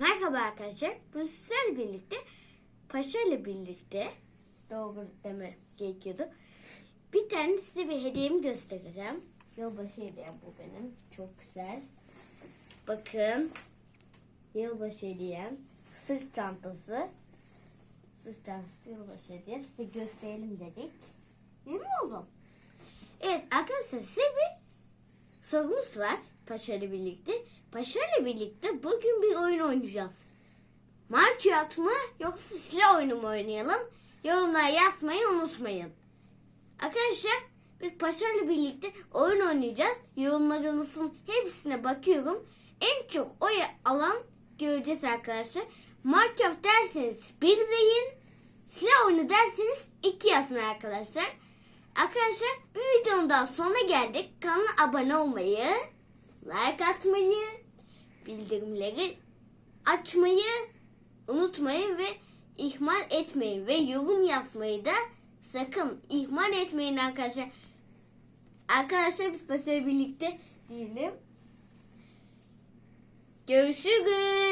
Merhaba arkadaşlar. Bu sizlerle birlikte Paşa ile birlikte doğru deme gerekiyordu. Bir tane size bir hediyemi göstereceğim. Yılbaşı hediyem bu benim. Çok güzel. Bakın. Yılbaşı hediyem. Sırt çantası. Sırt çantası yılbaşı hediyem. Size gösterelim dedik. Memnun oldum. Evet arkadaşlar size bir sorumuz var Paşa ile birlikte. Paşa ile birlikte bugün bir oyun oynayacağız. Minecraft mı yoksa silah oyunu mu oynayalım? Yorumlara yazmayı unutmayın. Arkadaşlar biz Paşa ile birlikte oyun oynayacağız. Yorumlarınızın hepsine bakıyorum. En çok oy alan göreceğiz arkadaşlar. Minecraft derseniz bir deyin. Silah oyunu derseniz iki yazın arkadaşlar. Arkadaşlar bir videonun daha sonuna geldik. Kanala abone olmayı, like atmayı, bildirimleri açmayı unutmayın ve ihmal etmeyin. Ve yorum yazmayı da sakın ihmal etmeyin arkadaşlar. Arkadaşlar biz başarı birlikte diyelim. Görüşürüz.